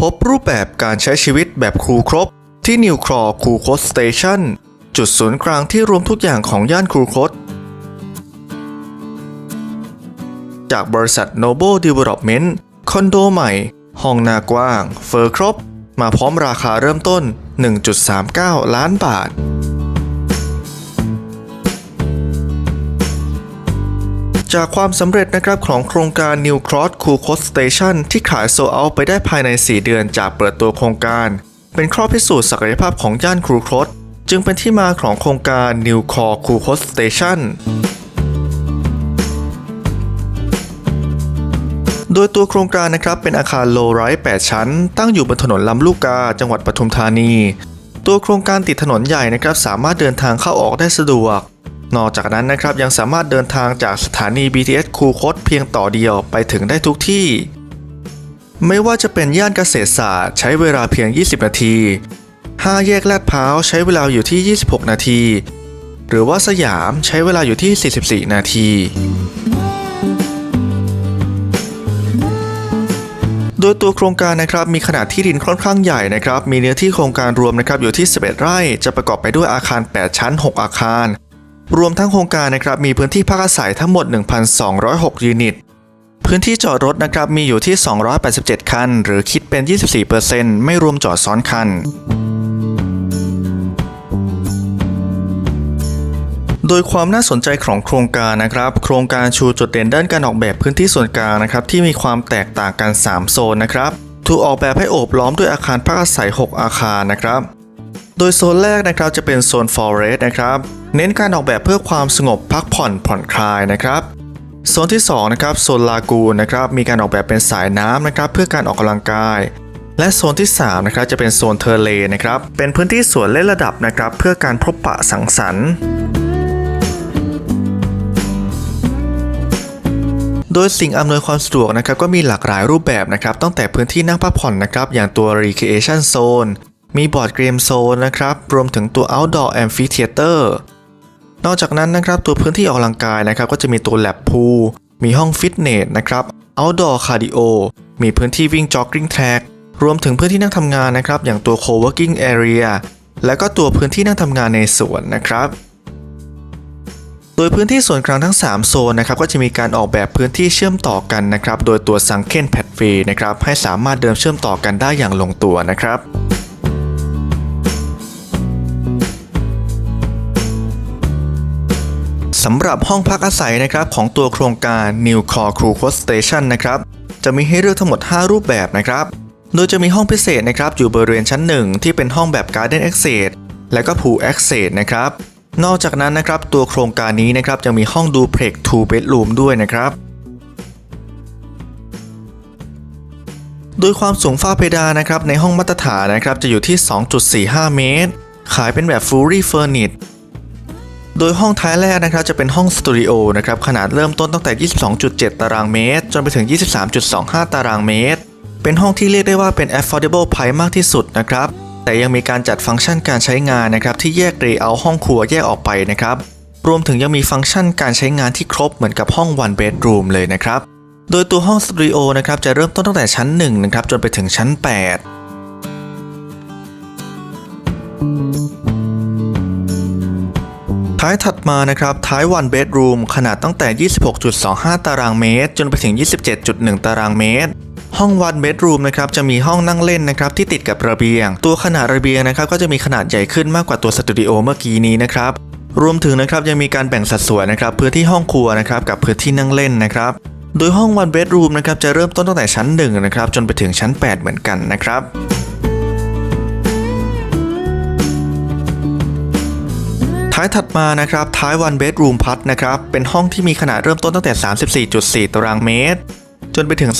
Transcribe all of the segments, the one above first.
พบรูปแบบการใช้ชีวิตแบบครูครบ ที่นิวครอครูคดสเตชันจุดศูนย์กลางที่รวมทุกอย่างของย่านครูคดจากบริษัท Noble Development คอนโดใหม่ ห้องนากว้าง เฟอร์ครบ มาพร้อมราคาเริ่มต้น 1.39 ล้านบาท จากความสำเร็จนะครับของโครงการ New Cross Cool Coast Station ที่ขายโซเอาไปได้ภายใน 4 เดือนจากเปิดตัวโครงการ เป็นข้อพิสูจน์ศักยภาพของย่านครูครสจึงเป็นที่มาของโครงการ New Core Cool Coast Station โดยตัวโครงการนะครับเป็นอาคารโลไรท์8ชั้น ตั้งอยู่บนถนนลำลูกกา จังหวัดปทุมธานี ตัวโครงการติดถนนใหญ่นะครับสามารถเดินทางเข้าออกได้สะดวก นอกจากนั้นนะครับยังสามารถเดินทางจากสถานี BTS คูคตเพียงต่อเดียวไปถึงได้ทุกที่ ไม่ว่าจะเป็นย่านเกษตรศาสตร์ใช้เวลาเพียง 20 นาที 5 แยกลาดพร้าวใช้เวลาอยู่ที่ 26 นาที หรือว่าสยามใช้เวลาอยู่ที่ 44 นาทีโดยตัวโครงการนะครับมีขนาดที่ดินค่อนข้างใหญ่นะครับมีเนื้อที่โครงการรวมนะครับอยู่ที่ 11 ไร่ จะประกอบไปด้วยอาคาร 8 ชั้น 6 อาคาร รวมทั้งโครงการนะครับมีพื้นที่พักอาศัยทั้งหมด 1,206 ยูนิต พื้นที่จอดรถนะครับมีอยู่ที่ 287 คัน หรือคิดเป็น 24%ไม่รวมจอดซ้อนคัน โดยความน่าสนใจของโครงการนะครับ โครงการชูจุดเด่นด้านการออกแบบพื้นที่ส่วนกลางนะครับที่มีความแตกต่างกัน 3 โซนนะครับ ถูกออกแบบให้โอบล้อมด้วยอาคารพักอาศัย 6 อาคารนะครับ โดยโซนแรกนะครับจะเป็นโซน Forest นะครับเน้นการออกแบบเพื่อความสงบพักผ่อนผ่อนคลายนะครับโซนที่2นะครับโซนลากูนนะครับมีการออกแบบเป็นสายน้ำนะครับเพื่อการออกกำลังกาย และโซนที่3นะครับจะเป็นโซนเทอร์เลนะครับเป็นพื้นที่สวนเล่นระดับนะครับเพื่อการพบปะสังสรรค์โดยสิ่งอำนวยความสะดวกนะครับก็มีหลากหลายรูปแบบนะครับตั้งแต่พื้นที่นั่งพักผ่อนนะครับอย่างตัว Recreation Zone มีบอร์ดเกมโซนนะครับ รวมถึงตัว Outdoor Amphitheater นอกจากนั้นนะครับตัวพื้นที่ออกกำลังกายนะครับก็จะมีตัว Lab Pool มีห้องฟิตเนสนะครับ Outdoor Cardio มีพื้นที่วิ่ง Jogging Track รวมถึงพื้นที่นั่งทำงานนะครับ อย่างตัว Co-working Area และก็ตัวพื้นที่นั่งทำงานในสวนนะครับ โดยพื้นที่ส่วนกลางทั้ง 3 โซนนะครับก็จะมีการออกแบบพื้นที่เชื่อมต่อกันนะครับ โดยตัว Sunken Pathway นะครับให้สามารถเดินเชื่อมต่อกันได้อย่างลงตัวนะครับ สำหรับห้องพักอาศัยนะครับของตัวโครงการ New Core Crew Coast Station นะครับจะมีให้เลือกทั้งหมด 5 รูปแบบนะครับ โดยจะมีห้องพิเศษนะครับอยู่บริเวณชั้น 1 ที่เป็นห้องแบบ Garden Access และก็ Pool Access นะครับ นอกจากนั้นนะครับตัวโครงการนี้นะครับยังมีห้องดูเพล็ก two bedroom ด้วยนะครับโดยความสูงฝ้าเพดานนะครับในห้องมาตรฐานนะครับจะอยู่ที่ 2.45 เมตร ขายเป็นแบบ fully furnished โดยห้องท้ายแรกนะครับจะเป็นห้องสตูดิโอนะครับขนาดเริ่มต้นตั้งแต่ 22.7 ตารางเมตร จนไปถึง 23.25 ตารางเมตร เป็นห้องที่เรียกได้ว่าเป็น affordable price มากที่สุดนะครับแต่ยังมีการจัดฟังก์ชันการใช้งานนะครับที่แยกเรเยอร์ห้องครัวแยกออกไปนะครับรวมถึงยังมีฟังก์ชันการใช้งานที่ครบเหมือนกับห้อง one bedroom เลยนะครับโดยตัวห้องสตูดิโอนะครับจะเริ่มต้นตั้งแต่ชั้น1นะครับจนไปถึงชั้น 8 ท้ายถัดมานะครับท้าย one bedroom ขนาดตั้งแต่ 26.25 ตารางเมตร จนไปถึง 27.1 ตารางเมตร ห้อง one bedroom นะครับจะมีห้องนั่งเล่นนะครับที่ติดกับระเบียง ตัวขนาดระเบียงนะครับก็จะมีขนาดใหญ่ขึ้นมากกว่าตัวสตูดิโอเมื่อกี้นี้นะครับรวมถึงนะครับยังมีการแบ่งสัดส่วนนะครับพื้นที่ห้องครัวนะครับกับพื้นที่นั่งเล่นนะครับโดยห้อง one bedroom นะครับจะเริ่มต้นตั้งแต่ชั้น1นะครับจนไปถึงชั้น 8 เหมือนกันนะครับ ท้ายถัดมานะครับท้าย one bedroom plus นะครับเป็นห้องที่มีขนาดเริ่มต้นตั้งแต่ 34.4 ตารางเมตร จนไปถึง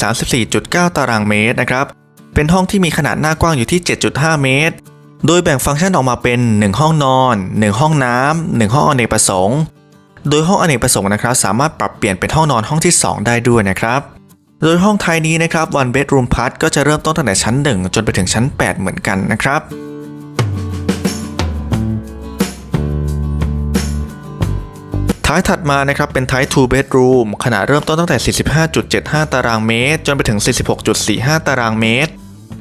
34.9 ตารางเมตรนะครับเป็นห้องที่มีขนาดหน้ากว้างอยู่ที่ 7.5 เมตร โดยแบ่งฟังก์ชันออกมาเป็น 1 ห้องนอน 1 ห้องน้ำ1ห้องอเนกประสงค์โดยห้องอเนกประสงค์นะครับสามารถปรับเปลี่ยนเป็นห้องนอนห้องที่ 2 ได้ด้วยนะครับ โดยห้องไทยนี้นะครับ one bedroom plus ก็จะเริ่มต้นตั้งแต่ชั้น 1 จนไปถึงชั้น 8 เหมือนกันนะครับ ท้ายถัดมานะครับเป็นท้าย two bedroom ขนาดเริ่มต้นตั้งแต่ 45.75 ตารางเมตร จนไปถึง 46.45 ตารางเมตร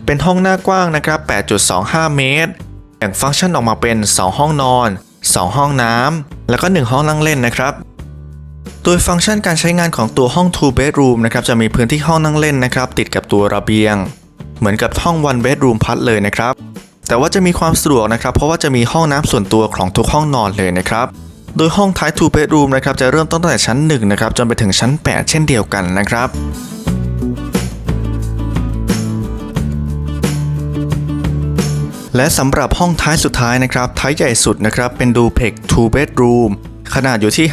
เป็นห้องหน้ากว้างนะครับ 8.25 เมตร แบ่งฟังก์ชันออกมาเป็น 2 ห้องนอน 2 ห้องน้ำ แล้วก็ 1 ห้องนั่งเล่นนะครับ โดยฟังก์ชันการใช้งานของตัวห้อง two bedroom นะครับจะมีพื้นที่ห้องนั่งเล่นนะครับติดกับตัวระเบียง เหมือนกับห้อง one bedroom พัดเลยนะครับ แต่ว่าจะมีความสะดวกนะครับ เพราะว่าจะมีห้องน้ำส่วนตัวของทุกห้องนอนเลยนะครับ โดยห้องท้าย two bedroom นะครับจะเริ่มต้นตั้งแต่ชั้น1นะครับจนไปถึงชั้น 8 เช่นเดียวกันนะครับและสำหรับห้องท้ายสุดท้ายนะครับ ท้ายใหญ่สุดนะครับ เป็นดูเพก two bedroom ขนาดอยู่ที่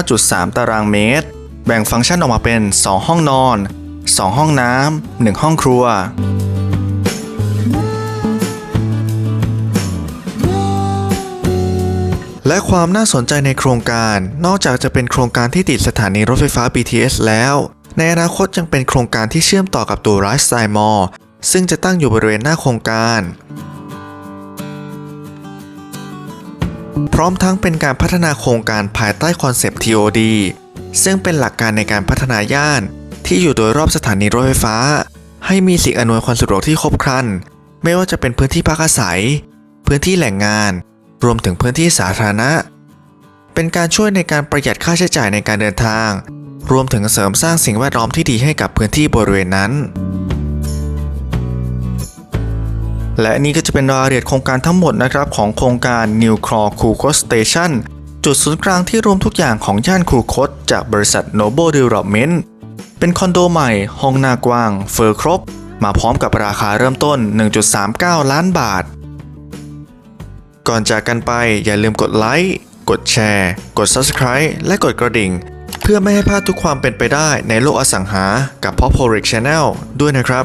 59.3 ตารางเมตร แบ่งฟังก์ชันออกมาเป็น 2 ห้องนอน 2 ห้องน้ำ 1 ห้องครัว และความน่าสนใจในโครงการ นอกจากจะเป็นโครงการที่ติดสถานีรถไฟฟ้า BTS แล้ว ในอนาคตยังเป็นโครงการที่เชื่อมต่อกับตัว r i s e Style Mall ซึ่งจะตั้งอยู่บริเวณหน้าโครงการ พร้อมทั้งเป็นการพัฒนาโครงการภายใต้คอนเซปต์ TOD ซึ่งเป็นหลักการในการพัฒนาย่าน ที่อยู่โดยรอบสถานีรถไฟฟ้า ให้มีสิ่งอำนวยความสะดวกที่ครบครัน ไม่ว่าจะเป็นพื้นที่พักอาศัย พื้นที่แหล่งงาน รวมถึงพื้นที่สาธารณะ เป็นการช่วยในการประหยัดค่าใช้จ่ายในการเดินทาง รวมถึงเสริมสร้างสิ่งแวดล้อมที่ดีให้กับพื้นที่บริเวณนั้น และนี่ก็จะเป็นรายละเอียดโครงการทั้งหมดนะครับของโครงการ New c r o Cool Coast Station จุดศูนย์กลางที่รวมทุกอย่างของย่านคูคตจากบริษัท Noble Development เป็นคอนโดใหม่ ห้องหน้ากว้าง เฟอร์ครบ มาพร้อมกับราคาเริ่มต้น 1.39 ล้านบาท ก่อนจากกันไปอย่าลืมกดไลค์ กดแชร์ กด Subscribe และกดกระดิ่ง เพื่อไม่ให้พลาดทุกความเป็นไปได้ในโลกอสังหา กับ Pop Channel ด้วยนะครับ